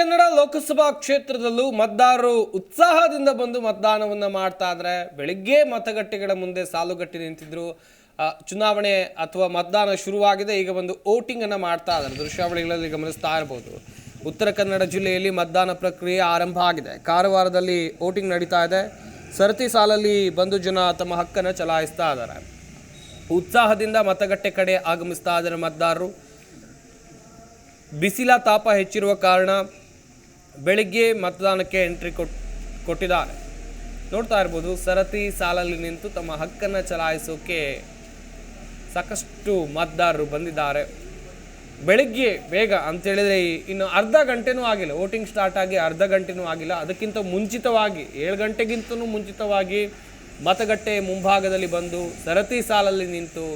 ಕನ್ನಡ ಲೋಕಸಭಾ ಕ್ಷೇತ್ರದಲ್ಲೂ ಮತದಾರರು ಉತ್ಸಾಹದಿಂದ ಬಂದು ಮತದಾನವನ್ನು ಮಾಡ್ತಾ ಇದ್ರೆ ಬೆಳಿಗ್ಗೆ ಮತಗಟ್ಟೆಗಳ ಮುಂದೆ ಸಾಲುಗಟ್ಟಿ ನಿಂತಿದ್ರು. ಚುನಾವಣೆ ಅಥವಾ ಮತದಾನ ಶುರುವಾಗಿದೆ, ಈಗ ಒಂದು ವೋಟಿಂಗ್ ಅನ್ನ ಮಾಡ್ತಾ ಇದ್ದಾರೆ ದೃಶ್ಯಾವಳಿಗಳಲ್ಲಿ ಗಮನಿಸ್ತಾ ಇರ್ಬೋದು. ಉತ್ತರ ಕನ್ನಡ ಜಿಲ್ಲೆಯಲ್ಲಿ ಮತದಾನ ಪ್ರಕ್ರಿಯೆ ಆರಂಭ ಆಗಿದೆ. ಕಾರವಾರದಲ್ಲಿ ವೋಟಿಂಗ್ ನಡೀತಾ ಇದೆ. ಸರತಿ ಸಾಲಲ್ಲಿ ಬಂದು ಜನ ತಮ್ಮ ಹಕ್ಕನ್ನು ಚಲಾಯಿಸ್ತಾ ಇದ್ದಾರೆ ಉತ್ಸಾಹದಿಂದ ಮತಗಟ್ಟೆ ಕಡೆ ಆಗಮಿಸ್ತಾ ಇದ್ದಾರೆ ಮತದಾರರು. ಬಿಸಿಲ ತಾಪ ಹೆಚ್ಚಿರುವ ಕಾರಣ ಬೆಳಿಗ್ಗೆ ಮತದಾನಕ್ಕೆ ಎಂಟ್ರಿ ಕೊಟ್, ಕೊಟ್ಟಿದ್ದಾರೆ. ನೋಡ್ತಾ ಇರ್ಬೋದು, ಸರತಿ ಸಾಲಲ್ಲಿ ನಿಂತು ತಮ್ಮ ಹಕ್ಕನ್ನು ಚಲಾಯಿಸೋಕೆ ಸಾಕಷ್ಟು ಮತದಾರರು ಬಂದಿದ್ದಾರೆ. ಬೆಳಿಗ್ಗೆ ಬೇಗ ಅಂತೇಳಿದರೆ ಇನ್ನು ಅರ್ಧ ಗಂಟೆನೂ ಆಗಿಲ್ಲ, ವೋಟಿಂಗ್ ಸ್ಟಾರ್ಟ್ ಆಗಿ ಅರ್ಧ ಗಂಟೆನೂ ಆಗಿಲ್ಲ. ಅದಕ್ಕಿಂತ ಮುಂಚಿತವಾಗಿ, ಏಳು ಗಂಟೆಗಿಂತಲೂ ಮುಂಚಿತವಾಗಿ ಮತಗಟ್ಟೆ ಮುಂಭಾಗದಲ್ಲಿ ಬಂದು ಸರತಿ ಸಾಲಲ್ಲಿ ನಿಂತು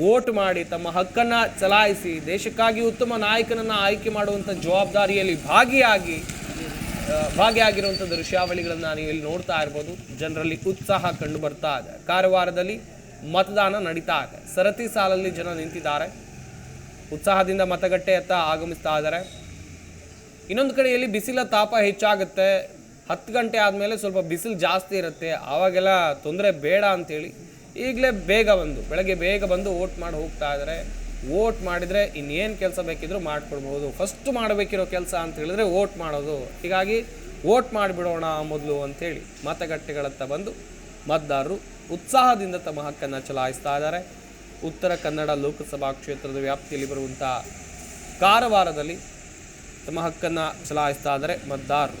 ವೋಟ್ ಮಾಡಿ ತಮ್ಮ ಹಕ್ಕನ್ನ ಚಲಾಯಿಸಿ ದೇಶಕ್ಕಾಗಿ ಉತ್ತಮ ನಾಯಕನನ್ನ ಆಯ್ಕೆ ಮಾಡುವಂಥ ಜವಾಬ್ದಾರಿಯಲ್ಲಿ ಭಾಗಿಯಾಗಿ ಭಾಗಿಯಾಗಿರುವಂಥ ದೃಶ್ಯಾವಳಿಗಳನ್ನು ನೀವು ಇಲ್ಲಿ ನೋಡ್ತಾ ಇರ್ಬೋದು. ಜನರಲ್ಲಿ ಉತ್ಸಾಹ ಕಂಡು ಬರ್ತಾ ಇದೆ. ಕಾರವಾರದಲ್ಲಿ ಮತದಾನ ನಡೀತಾ ಇದೆ. ಸರತಿ ಸಾಲಲ್ಲಿ ಜನ ನಿಂತಿದ್ದಾರೆ. ಉತ್ಸಾಹದಿಂದ ಮತಗಟ್ಟೆಯತ್ತ ಆಗಮಿಸ್ತಾ ಇದ್ದಾರೆ. ಇನ್ನೊಂದು ಕಡೆಯಲ್ಲಿ ಬಿಸಿಲ ತಾಪ ಹೆಚ್ಚಾಗುತ್ತೆ. ಹತ್ತು ಗಂಟೆ ಆದಮೇಲೆ ಸ್ವಲ್ಪ ಬಿಸಿಲು ಜಾಸ್ತಿ ಇರುತ್ತೆ. ಆವಾಗೆಲ್ಲ ತೊಂದರೆ ಬೇಡ ಅಂತೇಳಿ ಈಗಲೇ ಬೇಗ ಬಂದು, ಬೆಳಗ್ಗೆ ಬೇಗ ಬಂದು ಓಟ್ ಮಾಡಿ ಹೋಗ್ತಾ ಇದ್ದಾರೆ ಓಟ್ ಮಾಡಿದರೆ ಇನ್ನೇನು ಕೆಲಸ ಬೇಕಿದ್ರೂ ಮಾಡಿಕೊಡ್ಬೋದು. ಫಸ್ಟ್ ಮಾಡಬೇಕಿರೋ ಕೆಲಸ ಅಂತ ಹೇಳಿದ್ರೆ ಓಟ್ ಮಾಡೋದು. ಹೀಗಾಗಿ ಓಟ್ ಮಾಡಿಬಿಡೋಣ ಮೊದಲು ಅಂಥೇಳಿ ಮತಗಟ್ಟೆಗಳತ್ತ ಬಂದು ಮತದಾರರು ಉತ್ಸಾಹದಿಂದ ತಮ್ಮ ಹಕ್ಕನ್ನು ಚಲಾಯಿಸ್ತಾ ಇದ್ದಾರೆ. ಉತ್ತರ ಕನ್ನಡ ಲೋಕಸಭಾ ಕ್ಷೇತ್ರದ ವ್ಯಾಪ್ತಿಯಲ್ಲಿ ಬರುವಂಥ ಕಾರವಾರದಲ್ಲಿ ತಮ್ಮ ಹಕ್ಕನ್ನು ಚಲಾಯಿಸ್ತಾ ಇದ್ದಾರೆ ಮತದಾರರು.